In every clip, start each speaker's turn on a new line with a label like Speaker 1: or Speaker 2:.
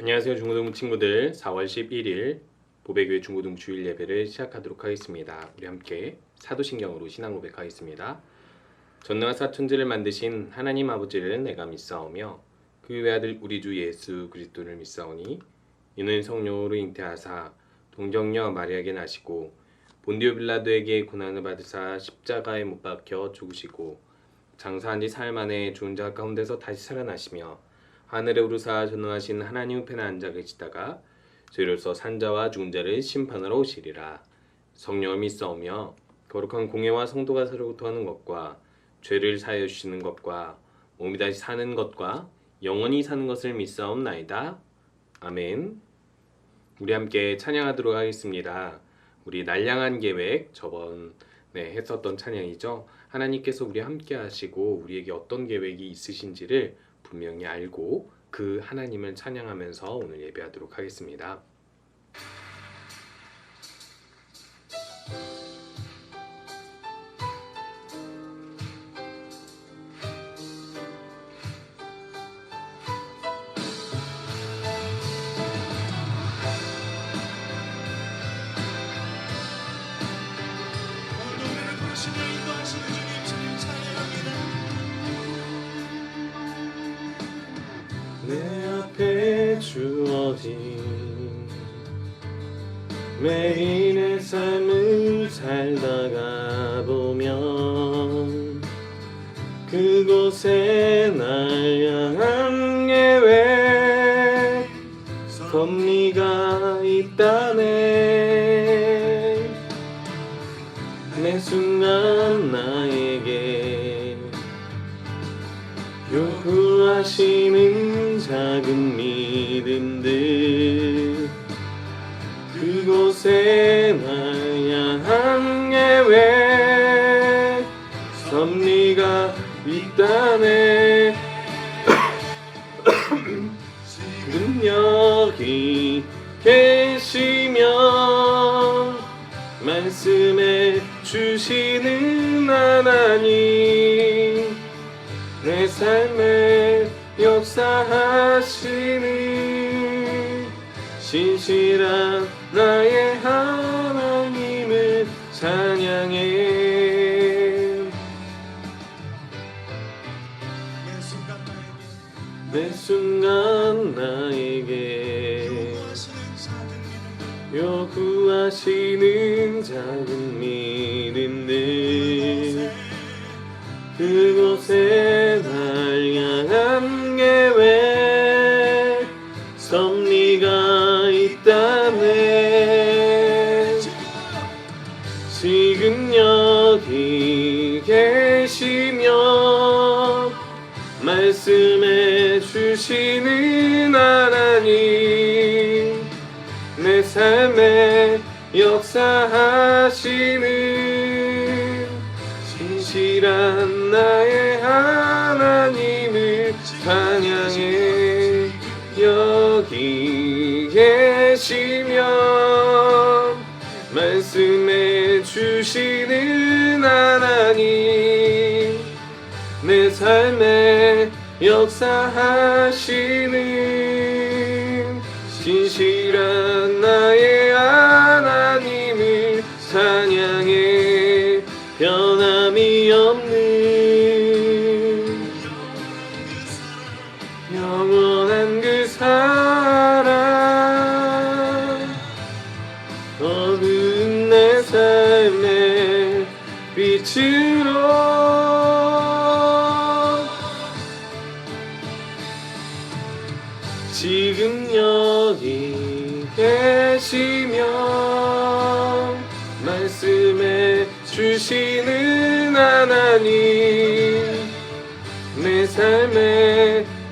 Speaker 1: 안녕하세요 중고등 친구들 4월 11일 보배교회 중고등 주일 예배를 시작하도록 하겠습니다. 우리 함께 사도신경으로 신앙 고백하겠습니다. 전능한 사천지를 만드신 하나님 아버지를 내가 믿사오며 그 외아들 우리 주 예수 그리스도를 믿사오니 이는 성령으로 잉태하사 동정녀 마리아에게 나시고 본디오 빌라도에게 고난을 받으사 십자가에 못 박혀 죽으시고 장사한 지 사흘 만에 죽은 자 가운데서 다시 살아나시며 하늘에 오르사 전능하신 하나님 우편에 앉아 계시다가 저희로서 산자와 죽은 자를 심판하러 오시리라. 성령을 믿사오며 거룩한 공예와 성도가 서로부터 하는 것과 죄를 사하여 주시는 것과 몸이 다시 사는 것과 영원히 사는 것을 믿사옵나이다. 아멘. 우리 함께 찬양하도록 하겠습니다. 우리 날량한 계획 저번에 했었던 찬양이죠. 하나님께서 우리 함께 하시고 우리에게 어떤 계획이 있으신지를 분명히 알고 그 하나님을 찬양하면서 오늘 예배하도록 하겠습니다. 매 순간 나에게 요구하시는 작은 믿음들 그곳에 날 향한 계획 섭리가 있다네? 여기 계시며 말씀해 주시는 하나님 내 삶에 역사하시는 신실한 나의
Speaker 2: 요구하시는 작은 믿음들
Speaker 1: 그곳에 날 향한 계획 섭리가 있다네. 지금 여기 계시며 말씀해 주시는 하나님. 내 삶에 역사하시는 신실한 나의 하나님을 찬양해. 여기 계시며 말씀해 주시는 하나님 내 삶에 역사하시는 신실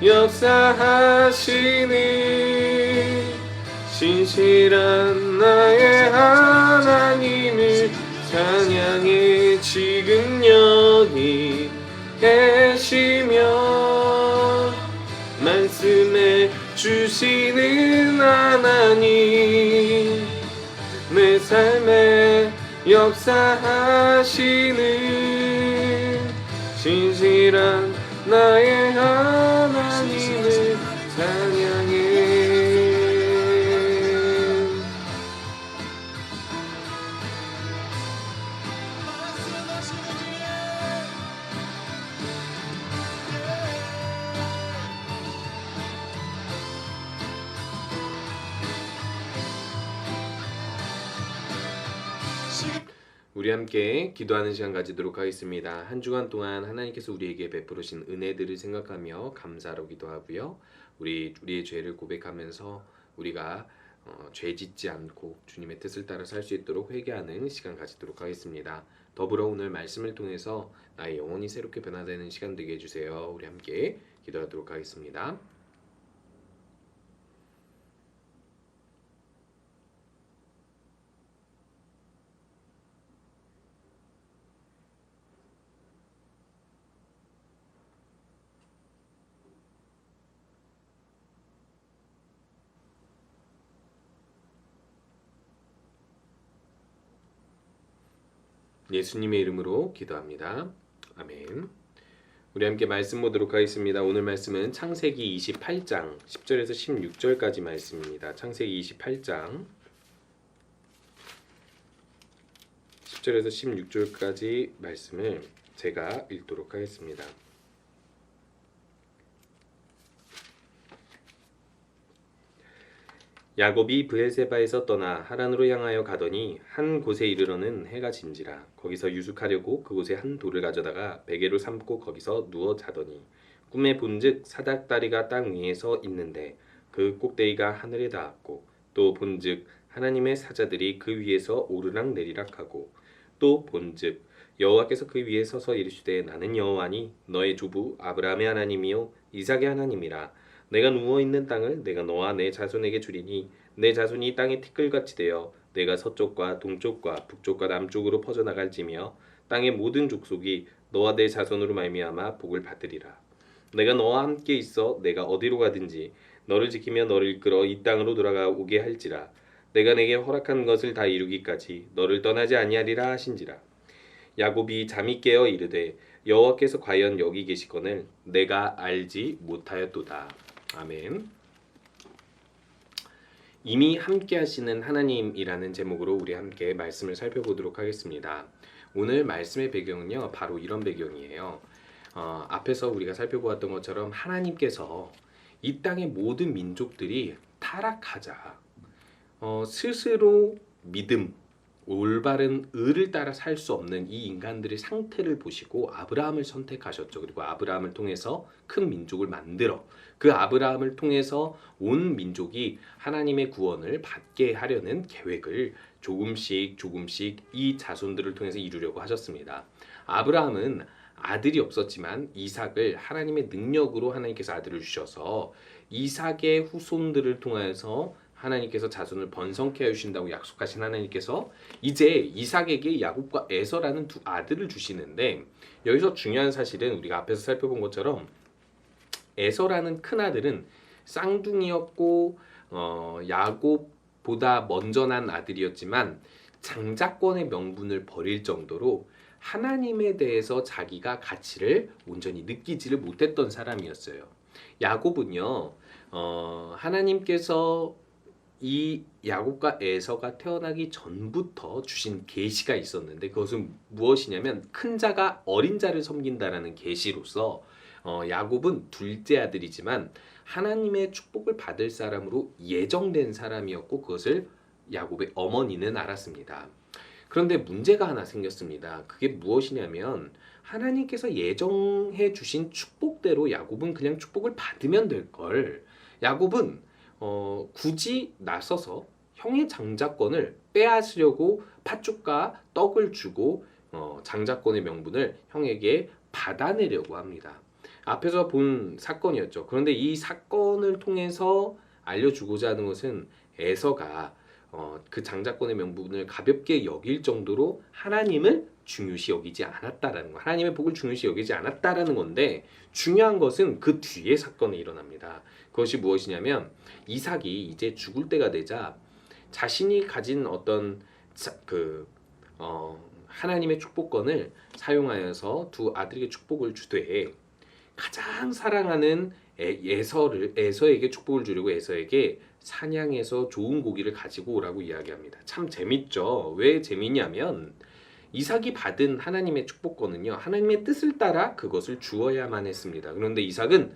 Speaker 1: 역사하시는 신실한 나의 하나님을 찬양해 지금 여기 계시며 말씀해 주시는 하나님 내 삶에 역사하시는 신실한 나의 하나님 우리 함께 기도하는 시간 가지도록 하겠습니다. 한 주간 동안 하나님께서 우리에게 베푸르신 은혜들을 생각하며 감사로 기도하고요. 우리 우리의 죄를 고백하면서 우리가 어, 죄 짓지 않고 주님의 뜻을 따라 살 수 있도록 회개하는 시간 가지도록 하겠습니다. 더불어 오늘 말씀을 통해서 나의 영혼이 새롭게 변화되는 시간 되게 해주세요. 우리 함께 기도하도록 하겠습니다. 예수님의 이름으로 기도합니다. 아멘. 우리 함께 말씀 보도록 하겠습니다. 오늘 말씀은 창세기 28장 10절에서 16절까지 말씀입니다. 창세기 28장 10절에서 16절까지 말씀을 제가 읽도록 하겠습니다. 야곱이 브엘세바에서 떠나 하란으로 향하여 가더니 한 곳에 이르러는 해가 진지라. 거기서 유숙하려고 그곳에 한 돌을 가져다가 베개로 삼고 거기서 누워 자더니 꿈에 본즉 사닥다리가 땅 위에서 있는데 그 꼭대기가 하늘에 닿았고 또 본즉 하나님의 사자들이 그 위에서 오르락 내리락 하고 또 본즉 여호와께서 그 위에 서서 이르시되 나는 여호와니 너의 조부 아브라함의 하나님이요 이삭의 하나님이라 내가 누워 있는 땅을 내가 너와 내 자손에게 주리니 내 자손이 땅의 티끌같이 되어 내가 서쪽과 동쪽과 북쪽과 남쪽으로 퍼져 나갈지며 땅의 모든 족속이 너와 내 자손으로 말미암아 복을 받으리라. 내가 너와 함께 있어 내가 어디로 가든지 너를 지키며 너를 이끌어 이 땅으로 돌아가 오게 할지라. 내가 내게 허락한 것을 다 이루기까지 너를 떠나지 아니하리라 하신지라. 야곱이 잠이 깨어 이르되 여호와께서 과연 여기 계시거늘 내가 알지 못하였도다. 아멘. 이미 함께 하시는 하나님이라는 제목으로 우리 함께 말씀을 살펴보도록 하겠습니다. 오늘 말씀의 배경은요, 바로 이런 배경이에요. 어, 앞에서 우리가 살펴보았던 것처럼 하나님께서 이 땅의 모든 민족들이 타락하자, 어, 스스로 믿음, 올바른 의를 따라 살 수 없는 이 인간들의 상태를 보시고 아브라함을 선택하셨죠. 그리고 아브라함을 통해서 큰 민족을 만들어 그 아브라함을 통해서 온 민족이 하나님의 구원을 받게 하려는 계획을 조금씩 조금씩 이 자손들을 통해서 이루려고 하셨습니다. 아브라함은 아들이 없었지만 이삭을 하나님의 능력으로 하나님께서 아들을 주셔서 이삭의 후손들을 통해서 하나님께서 자손을 번성케 해주신다고 약속하신 하나님께서 이제 이삭에게 야곱과 에서라는 두 아들을 주시는데 여기서 중요한 사실은 우리가 앞에서 살펴본 것처럼 에서라는 큰 아들은 쌍둥이였고 어, 야곱보다 먼저 난 아들이었지만 장자권의 명분을 버릴 정도로 하나님에 대해서 자기가 가치를 온전히 느끼지를 못했던 사람이었어요. 야곱은요, 어, 하나님께서 이 야곱과 에서가 태어나기 전부터 주신 계시가 있었는데 그것은 무엇이냐면 큰 자가 어린 자를 섬긴다라는 계시로서 어, 야곱은 둘째 아들이지만 하나님의 축복을 받을 사람으로 예정된 사람이었고 그것을 야곱의 어머니는 알았습니다. 그런데 문제가 하나 생겼습니다. 그게 무엇이냐면 하나님께서 예정해 주신 축복대로 야곱은 그냥 축복을 받으면 될 걸. 야곱은 어, 굳이 나서서 형의 장자권을 빼앗으려고 팥죽과 떡을 주고 어, 장자권의 명분을 형에게 받아내려고 합니다. 앞에서 본 사건이었죠. 그런데 이 사건을 통해서 알려주고자 하는 것은 에서가 어, 그 장자권의 명분을 가볍게 여길 정도로 하나님을 중요시 여기지 않았다라는 거. 하나님의 복을 중요시 여기지 않았다라는 건데 중요한 것은 그 뒤에 사건이 일어납니다. 그것이 무엇이냐면 이삭이 이제 죽을 때가 되자 자신이 가진 어떤 자, 그 어, 하나님의 축복권을 사용하여서 두 아들에게 축복을 주되 가장 사랑하는 에, 에서를 에서에게 축복을 주려고 에서에게 사냥해서 좋은 고기를 가지고 오라고 이야기합니다. 참 재밌죠. 왜 재미냐면 이삭이 받은 하나님의 축복권은요. 하나님의 뜻을 따라 그것을 주어야만 했습니다. 그런데 이삭은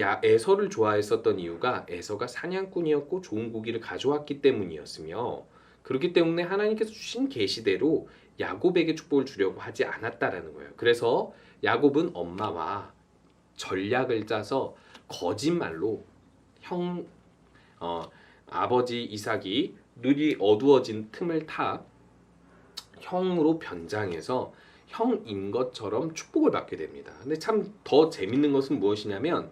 Speaker 1: 야 에서를 좋아했었던 이유가 에서가 사냥꾼이었고 좋은 고기를 가져왔기 때문이었으며 그렇기 때문에 하나님께서 주신 계시대로 야곱에게 축복을 주려고 하지 않았다라는 거예요. 그래서 야곱은 엄마와 전략을 짜서 거짓말로 형 어, 아버지 이삭이 눈이 어두워진 틈을 타 형으로 변장해서 형인 것처럼 축복을 받게 됩니다. 근데 참 더 재밌는 것은 무엇이냐면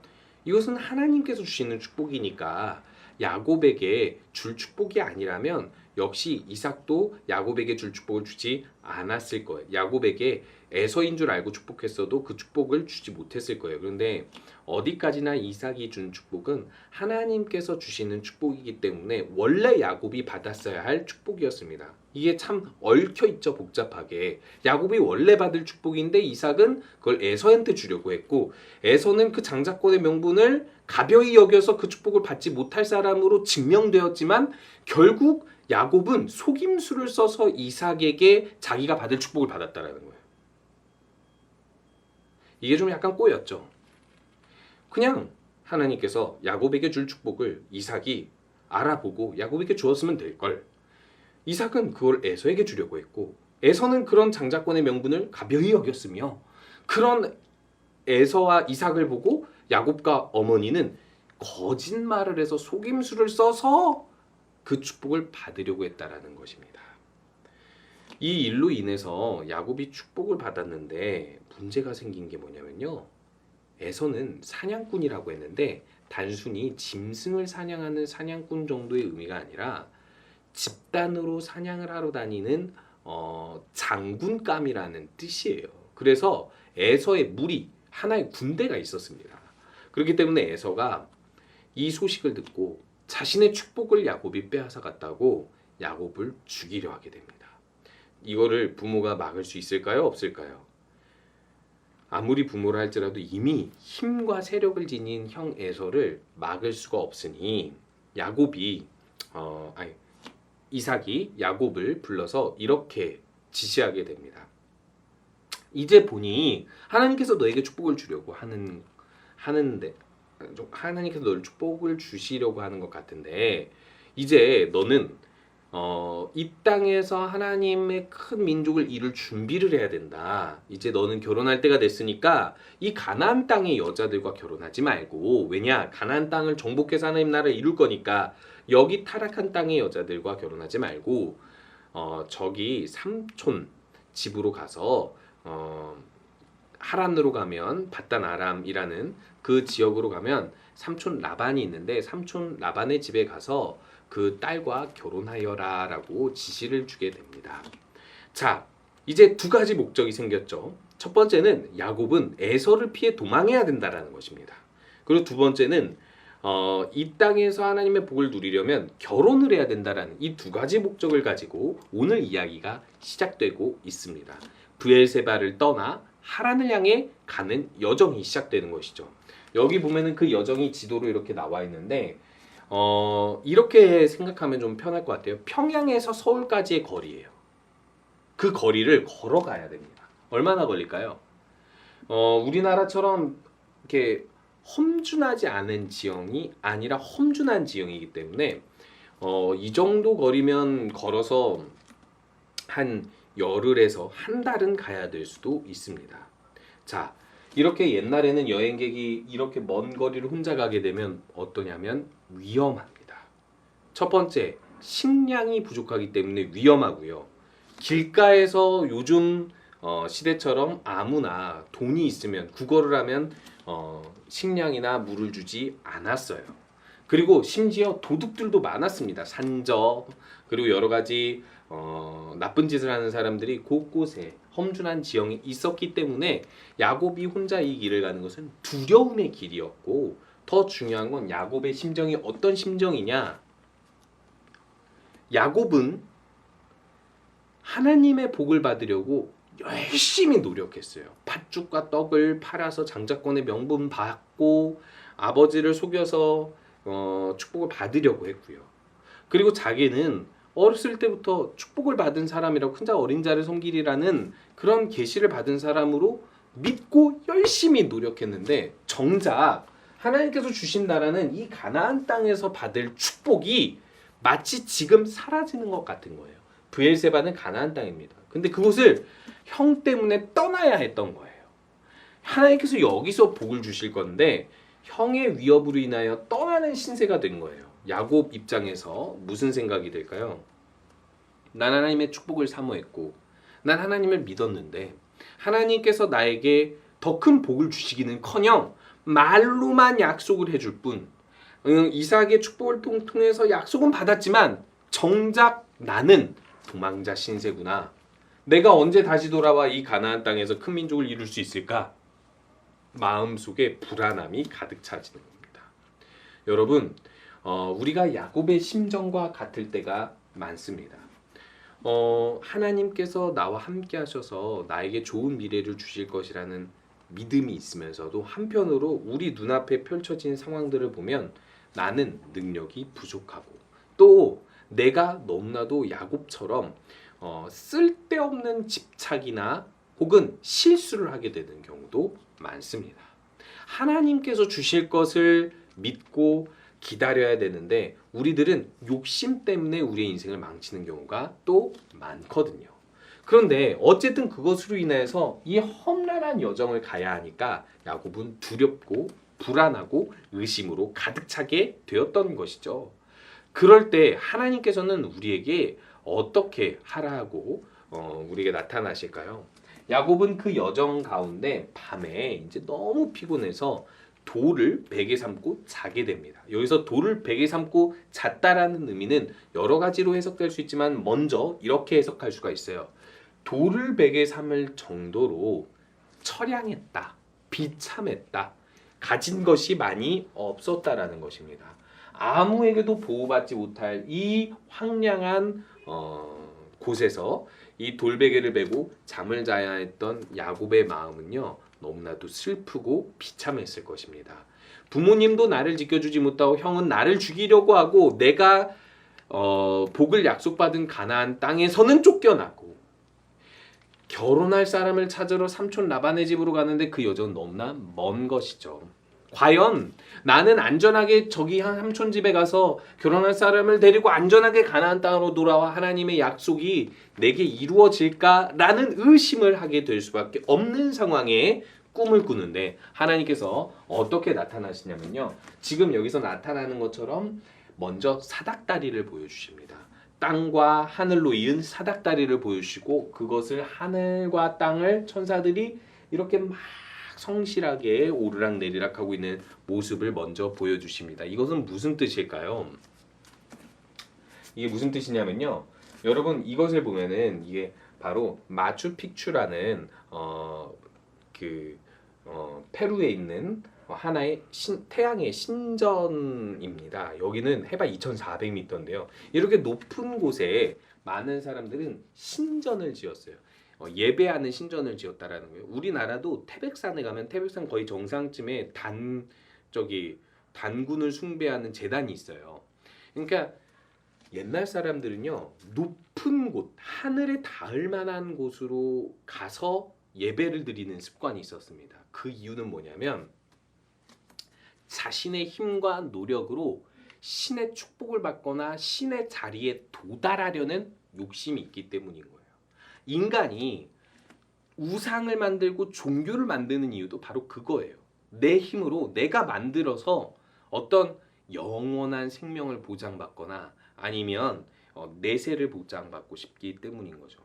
Speaker 1: 이것은 하나님께서 주시는 축복이니까 야곱에게 줄 축복이 아니라면 역시 이삭도 야곱에게 줄 축복을 주지 않았을 거예요. 야곱에게 에서인 줄 알고 축복했어도 그 축복을 주지 못했을 거예요. 그런데 어디까지나 이삭이 준 축복은 하나님께서 주시는 축복이기 때문에 원래 야곱이 받았어야 할 축복이었습니다. 이게 참 얽혀 있죠 복잡하게. 야곱이 원래 받을 축복인데 이삭은 그걸 에서한테 주려고 했고 에서는 그 장자권의 명분을 가벼이 여겨서 그 축복을 받지 못할 사람으로 증명되었지만 결국 야곱은 속임수를 써서 이삭에게 자기가 받을 축복을 받았다라는 거예요. 이게 좀 약간 꼬였죠. 그냥 하나님께서 야곱에게 줄 축복을 이삭이 알아보고 야곱에게 주었으면 될 걸. 이삭은 그걸 에서에게 주려고 했고 에서는 그런 장자권의 명분을 가벼이 여겼으며 그런 에서와 이삭을 보고 야곱과 어머니는 거짓말을 해서 속임수를 써서 그 축복을 받으려고 했다라는 것입니다. 이 일로 인해서 야곱이 축복을 받았는데 문제가 생긴 게 뭐냐면요. 에서는 사냥꾼이라고 했는데 단순히 짐승을 사냥하는 사냥꾼 정도의 의미가 아니라 집단으로 사냥을 하러 다니는 어, 장군감이라는 뜻이에요. 그래서 에서의 무리 하나의 군대가 있었습니다. 그렇기 때문에 에서가 이 소식을 듣고 자신의 축복을 야곱이 빼앗아 갔다고 야곱을 죽이려 하게 됩니다. 이거를 부모가 막을 수 있을까요? 없을까요? 아무리 부모라 할지라도 이미 힘과 세력을 지닌 형 에서를 막을 수가 없으니 야곱이 어 아니 이삭이 야곱을 불러서 이렇게 지시하게 됩니다. 이제 보니 하나님께서 너에게 축복을 주려고 하는 하는데 좀 하나님께서 너를 축복을 주시려고 하는 것 같은데 이제 너는 어, 이 땅에서 하나님의 큰 민족을 이룰 준비를 해야 된다. 이제 너는 결혼할 때가 됐으니까 이 가나안 땅의 여자들과 결혼하지 말고 왜냐 가나안 땅을 정복해서 하나님 나라를 이룰 거니까 여기 타락한 땅의 여자들과 결혼하지 말고 어, 저기 삼촌 집으로 가서 어, 하란으로 가면 바단 아람이라는 그 지역으로 가면 삼촌 라반이 있는데 삼촌 라반의 집에 가서 그 딸과 결혼하여라라고 지시를 주게 됩니다. 자, 이제 두 가지 목적이 생겼죠. 첫 번째는 야곱은 에서를 피해 도망해야 된다라는 것입니다. 그리고 두 번째는 어, 이 땅에서 하나님의 복을 누리려면 결혼을 해야 된다라는 이 두 가지 목적을 가지고 오늘 이야기가 시작되고 있습니다. 부엘세바를 떠나 하란을 향해 가는 여정이 시작되는 것이죠. 여기 보면은 그 여정이 지도로 이렇게 나와 있는데 어, 이렇게 생각하면 좀 편할 것 같아요. 평양에서 서울까지의 거리예요. 그 거리를 걸어가야 됩니다. 얼마나 걸릴까요? 어, 우리나라처럼 이렇게 험준하지 않은 지형이 아니라 험준한 지형이기 때문에 어, 이 정도 거리면 걸어서 한 열흘에서 한 달은 가야 될 수도 있습니다. 자, 이렇게 옛날에는 여행객이 이렇게 먼 거리를 혼자 가게 되면 어떠냐면 위험합니다. 첫 번째, 식량이 부족하기 때문에 위험하고요. 길가에서 요즘 어, 시대처럼 아무나 돈이 있으면 국어를 하면 어, 식량이나 물을 주지 않았어요. 그리고 심지어 도둑들도 많았습니다. 산적 그리고 여러 가지 어, 나쁜 짓을 하는 사람들이 곳곳에 험준한 지형이 있었기 때문에 야곱이 혼자 이 길을 가는 것은 두려움의 길이었고 더 중요한 건 야곱의 심정이 어떤 심정이냐? 야곱은 하나님의 복을 받으려고 열심히 노력했어요. 팥죽과 떡을 팔아서 장자권의 명분 받고 아버지를 속여서 어, 축복을 받으려고 했고요. 그리고 자기는 어렸을 때부터 축복을 받은 사람이라고 큰 자 어린 자를 섬기리라는 그런 계시를 받은 사람으로 믿고 열심히 노력했는데 정작 하나님께서 주신 나라는 이 가나안 땅에서 받을 축복이 마치 지금 사라지는 것 같은 거예요. 브엘세바는 가나안 땅입니다. 근데 그곳을 형 때문에 떠나야 했던 거예요. 하나님께서 여기서 복을 주실 건데 형의 위협으로 인하여 떠나는 신세가 된 거예요. 야곱 입장에서 무슨 생각이 들까요? 난 하나님의 축복을 사모했고 난 하나님을 믿었는데 하나님께서 나에게 더 큰 복을 주시기는커녕 말로만 약속을 해줄 뿐 응, 이삭의 축복을 통- 통해서 약속은 받았지만 정작 나는 도망자 신세구나. 내가 언제 다시 돌아와 이 가나안 땅에서 큰 민족을 이룰 수 있을까? 마음속에 불안함이 가득 차지는 겁니다. 여러분, 어, 우리가 야곱의 심정과 같을 때가 많습니다. 어, 하나님께서 나와 함께 하셔서 나에게 좋은 미래를 주실 것이라는 믿음이 있으면서도 한편으로 우리 눈앞에 펼쳐진 상황들을 보면 나는 능력이 부족하고 또 내가 너무나도 야곱처럼 어, 쓸데없는 집착이나 혹은 실수를 하게 되는 경우도 많습니다. 하나님께서 주실 것을 믿고 기다려야 되는데 우리들은 욕심 때문에 우리의 인생을 망치는 경우가 또 많거든요. 그런데 어쨌든 그것으로 인해서 이 험난한 여정을 가야 하니까 야곱은 두렵고 불안하고 의심으로 가득 차게 되었던 것이죠. 그럴 때 하나님께서는 우리에게 어떻게 하라고 어, 우리에게 나타나실까요? 야곱은 그 여정 가운데 밤에 이제 너무 피곤해서 돌을 베개 삼고 자게 됩니다. 여기서 돌을 베개 삼고 잤다라는 의미는 여러 가지로 해석될 수 있지만 먼저 이렇게 해석할 수가 있어요. 돌을 베개 삼을 정도로 처량했다, 비참했다, 가진 것이 많이 없었다라는 것입니다. 아무에게도 보호받지 못할 이 황량한 어, 곳에서 이 돌베개를 베고 잠을 자야 했던 야곱의 마음은요 너무나도 슬프고 비참했을 것입니다. 부모님도 나를 지켜주지 못하고 형은 나를 죽이려고 하고 내가 어, 복을 약속받은 가나안 땅에서는 쫓겨나고 결혼할 사람을 찾으러 삼촌 라반의 집으로 가는데 그 여정은 너무나 먼 것이죠. 과연 나는 안전하게 저기 한 삼촌 집에 가서 결혼할 사람을 데리고 안전하게 가나안 땅으로 돌아와 하나님의 약속이 내게 이루어질까라는 의심을 하게 될 수밖에 없는 상황에 꿈을 꾸는데 하나님께서 어떻게 나타나시냐면요. 지금 여기서 나타나는 것처럼 먼저 사닥다리를 보여주십니다. 땅과 하늘로 이은 사닥다리를 보여주시고 그것을 하늘과 땅을 천사들이 이렇게 막 성실하게 오르락 내리락 하고 있는 모습을 먼저 보여주십니다. 이것은 무슨 뜻일까요? 이게 무슨 뜻이냐면요. 여러분 이것을 보면은 이게 바로 마추픽추라는 어 그 어, 페루에 있는 하나의 신, 태양의 신전입니다. 여기는 해발 2,400m인데요. 이렇게 높은 곳에 많은 사람들은 신전을 지었어요. 어, 예배하는 신전을 지었다라는 거예요. 우리나라도 태백산에 가면 태백산 거의 정상쯤에 단 저기 단군을 숭배하는 재단이 있어요. 그러니까 옛날 사람들은요 높은 곳 하늘에 닿을 만한 곳으로 가서 예배를 드리는 습관이 있었습니다. 그 이유는 뭐냐면 자신의 힘과 노력으로 신의 축복을 받거나 신의 자리에 도달하려는 욕심이 있기 때문인 거예요. 인간이 우상을 만들고 종교를 만드는 이유도 바로 그거예요. 내 힘으로 내가 만들어서 어떤 영원한 생명을 보장받거나 아니면 어, 내세를 보장받고 싶기 때문인 거죠.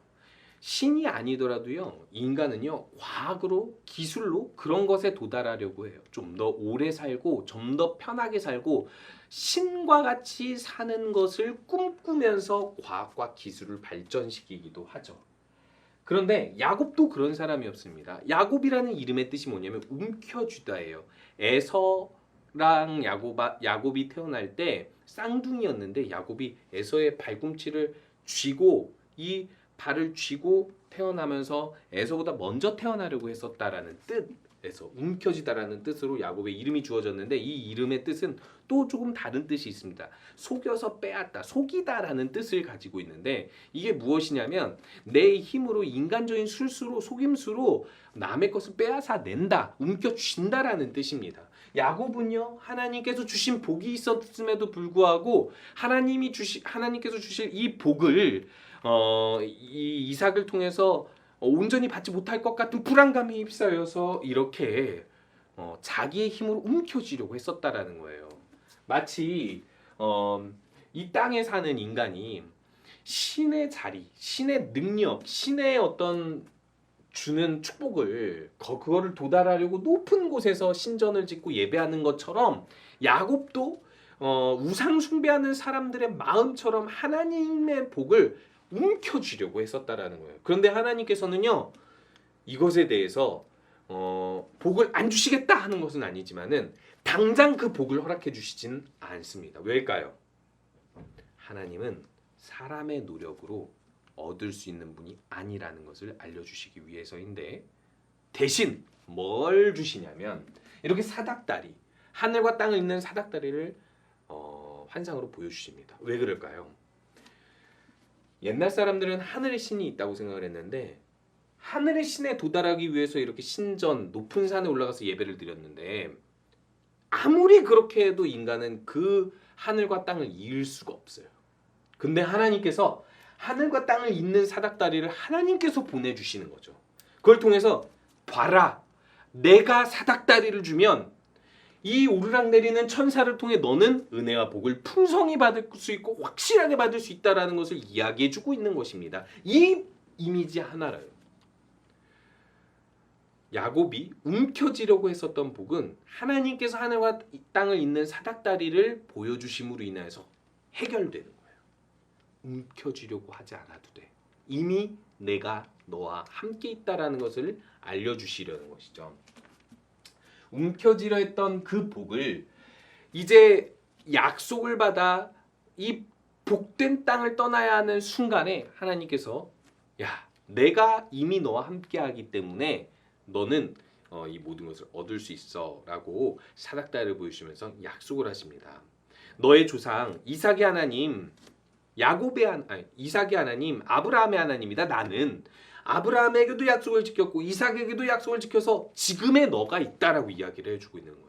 Speaker 1: 신이 아니더라도요, 인간은요, 과학으로, 기술로 그런 것에 도달하려고 해요. 좀 더 오래 살고, 좀 더 편하게 살고, 신과 같이 사는 것을 꿈꾸면서 과학과 기술을 발전시키기도 하죠. 그런데 야곱도 그런 사람이었습니다. 야곱이라는 이름의 뜻이 뭐냐면 움켜쥐다예요. 에서랑 야곱아, 야곱이 태어날 때 쌍둥이였는데 야곱이 에서의 발꿈치를 쥐고 이 발을 쥐고 태어나면서 에서보다 먼저 태어나려고 했었다라는 뜻 에서 움켜쥐다라는 뜻으로 야곱의 이름이 주어졌는데 이 이름의 뜻은 또 조금 다른 뜻이 있습니다. 속여서 빼앗다, 속이다라는 뜻을 가지고 있는데 이게 무엇이냐면 내 힘으로 인간적인 술수로 속임수로 남의 것을 빼앗아 낸다, 움켜쥔다라는 뜻입니다. 야곱은요 하나님께서 주신 복이 있었음에도 불구하고 하나님이 주시 하나님께서 주실 이 복을 어 이 이삭을 통해서 어, 온전히 받지 못할 것 같은 불안감이 휩싸여서 이렇게 어, 자기의 힘으로 움켜쥐려고 했었다라는 거예요. 마치 어, 이 땅에 사는 인간이 신의 자리, 신의 능력, 신의 어떤 주는 축복을 거- 그거를 도달하려고 높은 곳에서 신전을 짓고 예배하는 것처럼 야곱도 어, 우상 숭배하는 사람들의 마음처럼 하나님의 복을 움켜쥐려고 했었다라는 거예요. 그런데 하나님께서는요 이것에 대해서 어, 복을 안 주시겠다 하는 것은 아니지만은 당장 그 복을 허락해 주시진 않습니다. 왜일까요? 하나님은 사람의 노력으로 얻을 수 있는 분이 아니라는 것을 알려주시기 위해서인데 대신 뭘 주시냐면 이렇게 사닥다리 하늘과 땅을 잇는 사닥다리를 어, 환상으로 보여주십니다. 왜 그럴까요? 옛날 사람들은 하늘의 신이 있다고 생각을 했는데 하늘의 신에 도달하기 위해서 이렇게 신전 높은 산에 올라가서 예배를 드렸는데 아무리 그렇게 해도 인간은 그 하늘과 땅을 이을 수가 없어요. 근데 하나님께서 하늘과 땅을 잇는 사닥다리를 하나님께서 보내주시는 거죠. 그걸 통해서 봐라, 내가 사닥다리를 주면 이 오르락내리는 천사를 통해 너는 은혜와 복을 풍성히 받을 수 있고 확실하게 받을 수 있다라는 것을 이야기해 주고 있는 것입니다. 이 이미지 하나라요. 야곱이 움켜쥐려고 했었던 복은 하나님께서 하늘과 이 땅을 잇는 사닥다리를 보여주심으로 인해서 해결되는 거예요. 움켜쥐려고 하지 않아도 돼. 이미 내가 너와 함께 있다라는 것을 알려주시려는 것이죠. 움켜쥐려 했던 그 복을 이제 약속을 받아 이 복된 땅을 떠나야 하는 순간에 하나님께서 야 내가 이미 너와 함께하기 때문에 너는 어, 이 모든 것을 얻을 수 있어라고 사닥다리를 보여주시면서 약속을 하십니다. 너의 조상 이삭의 하나님 야곱의 한 아니, 이삭의 하나님 아브라함의 하나님이다 나는 아브라함에게도 약속을 지켰고 이삭에게도 약속을 지켜서 지금의 너가 있다라고 이야기를 해주고 있는 거예요.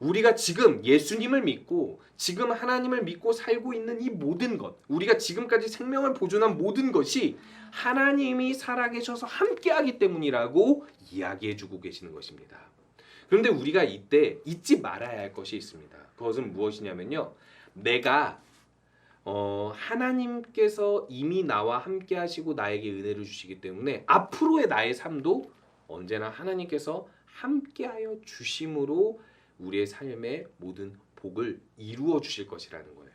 Speaker 1: 우리가 지금 예수님을 믿고 지금 하나님을 믿고 살고 있는 이 모든 것 우리가 지금까지 생명을 보존한 모든 것이 하나님이 살아계셔서 함께하기 때문이라고 이야기해주고 계시는 것입니다. 그런데 우리가 이때 잊지 말아야 할 것이 있습니다. 그것은 무엇이냐면요. 내가 어, 하나님께서 이미 나와 함께 하시고 나에게 은혜를 주시기 때문에 앞으로의 나의 삶도 언제나 하나님께서 함께하여 주심으로 우리의 삶의 모든 복을 이루어 주실 것이라는 거예요.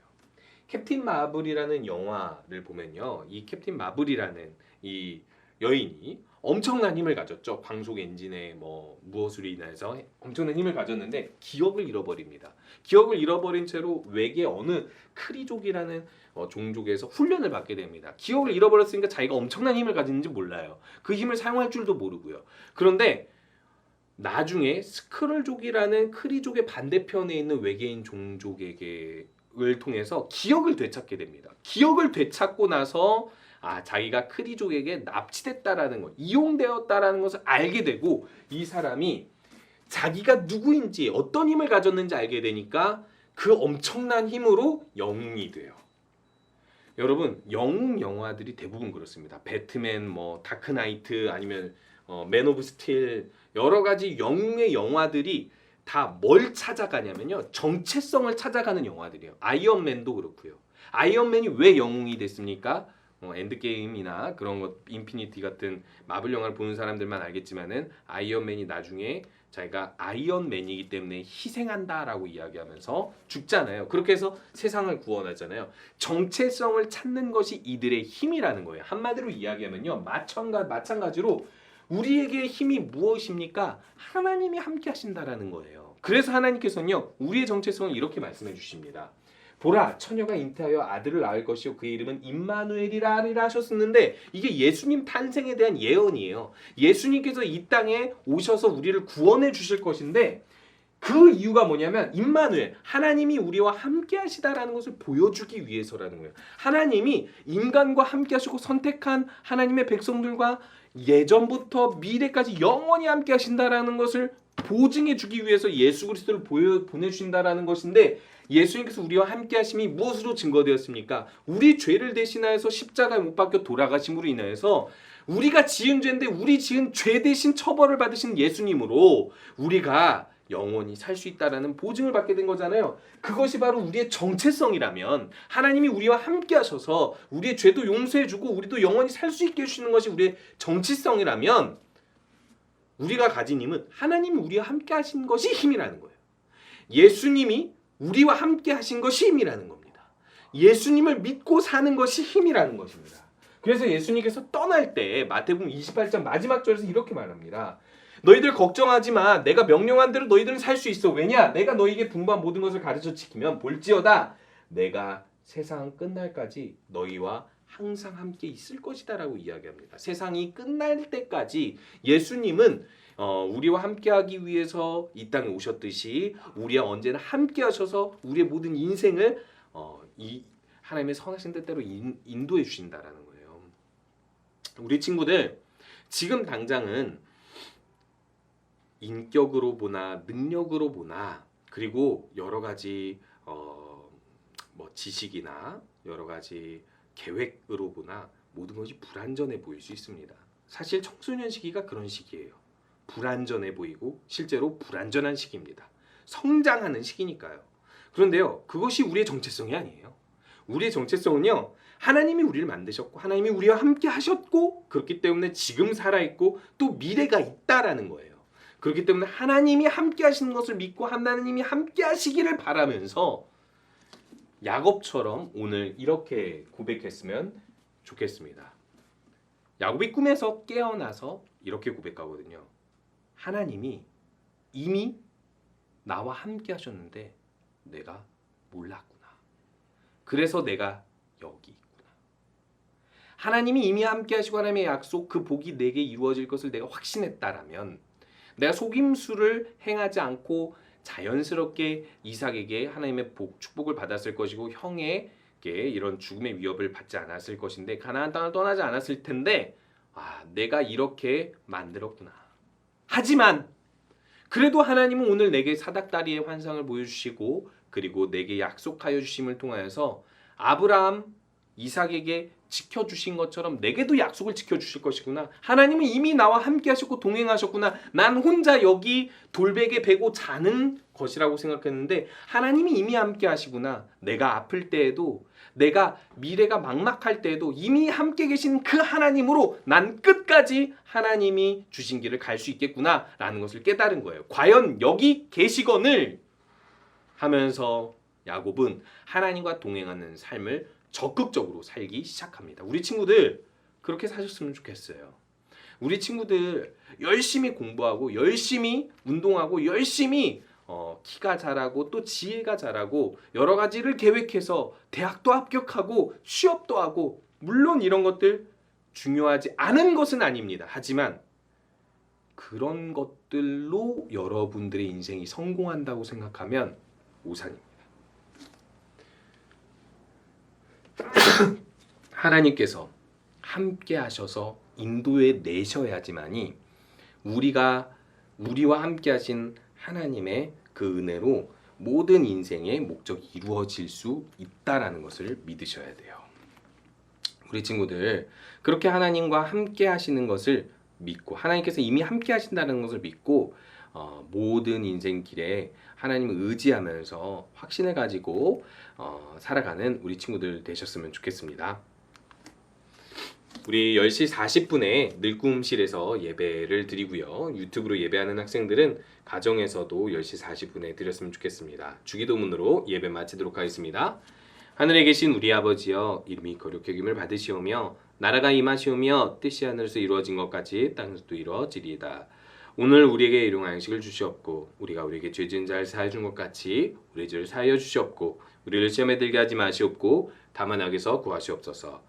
Speaker 1: 캡틴 마블이라는 영화를 보면요. 이 캡틴 마블이라는 이 여인이 엄청난 힘을 가졌죠. 광속 엔진에 뭐 무엇으로 인해서 엄청난 힘을 가졌는데 기억을 잃어버립니다. 기억을 잃어버린 채로 외계 어느 크리족이라는 어, 종족에서 훈련을 받게 됩니다. 기억을 잃어버렸으니까 자기가 엄청난 힘을 가지는지 몰라요. 그 힘을 사용할 줄도 모르고요. 그런데 나중에 스크럴족이라는 크리족의 반대편에 있는 외계인 종족에게 을 통해서 기억을 되찾게 됩니다. 기억을 되찾고 나서 아 자기가 크리족에게 납치됐다라는 것, 이용되었다라는 것을 알게 되고 이 사람이 자기가 누구인지 어떤 힘을 가졌는지 알게 되니까 그 엄청난 힘으로 영웅이 돼요. 여러분 영웅 영화들이 대부분 그렇습니다. 배트맨, 뭐 다크나이트 아니면 어, 맨 오브 스틸 여러 가지 영웅의 영화들이 다 뭘 찾아가냐면요 정체성을 찾아가는 영화들이에요. 아이언맨도 그렇고요. 아이언맨이 왜 영웅이 됐습니까? 어, 엔드게임이나 그런 것 인피니티 같은 마블 영화를 보는 사람들만 알겠지만은 아이언맨이 나중에 자기가 아이언맨이기 때문에 희생한다라고 이야기하면서 죽잖아요. 그렇게 해서 세상을 구원하잖아요. 정체성을 찾는 것이 이들의 힘이라는 거예요. 한마디로 이야기하면요. 마찬가, 마찬가지로 우리에게 힘이 무엇입니까? 하나님이 함께 하신다라는 거예요. 그래서 하나님께서는요. 우리의 정체성을 이렇게 말씀해 주십니다. 보라 처녀가 잉태하여 아들을 낳을 것이요 그의 이름은 임마누엘이라 하리라 하셨었는데 이게 예수님 탄생에 대한 예언이에요. 예수님께서 이 땅에 오셔서 우리를 구원해 주실 것인데 그 이유가 뭐냐면 임마누엘 하나님이 우리와 함께 하시다라는 것을 보여주기 위해서라는 거예요. 하나님이 인간과 함께 하시고 선택한 하나님의 백성들과 예전부터 미래까지 영원히 함께 하신다라는 것을 보증해 주기 위해서 예수 그리스도를 보여, 보내주신다라는 것인데 예수님께서 우리와 함께 하심이 무엇으로 증거되었습니까? 우리 죄를 대신하여서 십자가에 못 박혀 돌아가심으로 인하여서 우리가 지은 죄인데 우리 지은 죄 대신 처벌을 받으신 예수님으로 우리가 영원히 살 수 있다라는 보증을 받게 된 거잖아요. 그것이 바로 우리의 정체성이라면 하나님이 우리와 함께 하셔서 우리의 죄도 용서해 주고 우리도 영원히 살 수 있게 해 주시는 것이 우리의 정체성이라면 우리가 가진 힘은 하나님이 우리와 함께 하신 것이 힘이라는 거예요. 예수님이 우리와 함께 하신 것이 힘이라는 겁니다. 예수님을 믿고 사는 것이 힘이라는 것입니다. 그래서 예수님께서 떠날 때 마태복음 28장 마지막 절에서 이렇게 말합니다. 너희들 걱정하지 마. 내가 명령한 대로 너희들은 살 수 있어. 왜냐? 내가 너희에게 분부한 모든 것을 가르쳐 지키면 볼지어다. 내가 세상 끝날까지 너희와 항상 함께 있을 것이다라고 이야기합니다. 세상이 끝날 때까지 예수님은 어, 우리와 함께하기 위해서 이 땅에 오셨듯이 우리와 언제나 함께하셔서 우리의 모든 인생을 어, 이 하나님의 선하신 뜻대로 인, 인도해 주신다라는 거예요. 우리 친구들 지금 당장은 인격으로 보나 능력으로 보나 그리고 여러 가지 어, 뭐 지식이나 여러 가지 계획으로 보나 모든 것이 불완전해 보일 수 있습니다. 사실 청소년 시기가 그런 시기예요. 불완전해 보이고 실제로 불완전한 시기입니다. 성장하는 시기니까요. 그런데요, 그것이 우리의 정체성이 아니에요. 우리의 정체성은요, 하나님이 우리를 만드셨고, 하나님이 우리와 함께 하셨고, 그렇기 때문에 지금 살아있고, 또 미래가 있다라는 거예요. 그렇기 때문에 하나님이 함께 하시는 것을 믿고, 하나님이 함께 하시기를 바라면서, 야곱처럼 오늘 이렇게 고백했으면 좋겠습니다. 야곱이 꿈에서 깨어나서 이렇게 고백하거든요. 하나님이 이미 나와 함께 하셨는데 내가 몰랐구나. 그래서 내가 여기 있구나. 하나님이 이미 함께 하시고 하나님의 약속 그 복이 내게 이루어질 것을 내가 확신했다라면 내가 속임수를 행하지 않고 자연스럽게 이삭에게 하나님의 복, 축복을 받았을 것이고 형에게 이런 죽음의 위협을 받지 않았을 것인데 가나안 땅을 떠나지 않았을 텐데 아, 내가 이렇게 만들었구나. 하지만 그래도 하나님은 오늘 내게 사닥다리의 환상을 보여주시고 그리고 내게 약속하여 주심을 통하여서 아브라함, 이삭에게 지켜주신 것처럼 내게도 약속을 지켜주실 것이구나. 하나님은 이미 나와 함께 하셨고 동행하셨구나. 난 혼자 여기 돌베개 베고 자는 것이라고 생각했는데 하나님이 이미 함께 하시구나. 내가 아플 때에도 내가 미래가 막막할 때에도 이미 함께 계신 그 하나님으로 난 끝까지 하나님이 주신 길을 갈 수 있겠구나라는 것을 깨달은 거예요. 과연 여기 계시건을 하면서 야곱은 하나님과 동행하는 삶을 적극적으로 살기 시작합니다. 우리 친구들 그렇게 사셨으면 좋겠어요. 우리 친구들 열심히 공부하고 열심히 운동하고 열심히 어, 키가 자라고 또 지혜가 자라고 여러 가지를 계획해서 대학도 합격하고 취업도 하고 물론 이런 것들 중요하지 않은 것은 아닙니다. 하지만 그런 것들로 여러분들의 인생이 성공한다고 생각하면 오산입니다. 하나님께서 함께 하셔서 인도해 내셔야지만이 우리가 우리와 함께 하신 하나님의 그 은혜로 모든 인생의 목적이 이루어질 수 있다라는 것을 믿으셔야 돼요. 우리 친구들 그렇게 하나님과 함께 하시는 것을 믿고 하나님께서 이미 함께 하신다는 것을 믿고 어, 모든 인생 길에 하나님을 의지하면서 확신을 가지고 어, 살아가는 우리 친구들 되셨으면 좋겠습니다. 우리 10시 40분에 늙음실에서 예배를 드리고요. 유튜브로 예배하는 학생들은 가정에서도 10시 40분에 드렸으면 좋겠습니다. 주기도문으로 예배 마치도록 하겠습니다. 하늘에 계신 우리 아버지여 이름이 거룩히 여김을 받으시오며 나라가 임하시오며 뜻이 하늘에서 이루어진 것 같이 땅에서도 이루어지리이다. 오늘 우리에게 일용할 양식을 주시옵고 우리가 우리에게 죄진 자를 사해 준 것 같이 우리 죄를 사하여 주시옵고 우리를 시험에 들게 하지 마시옵고 다만 악에서 구하시옵소서.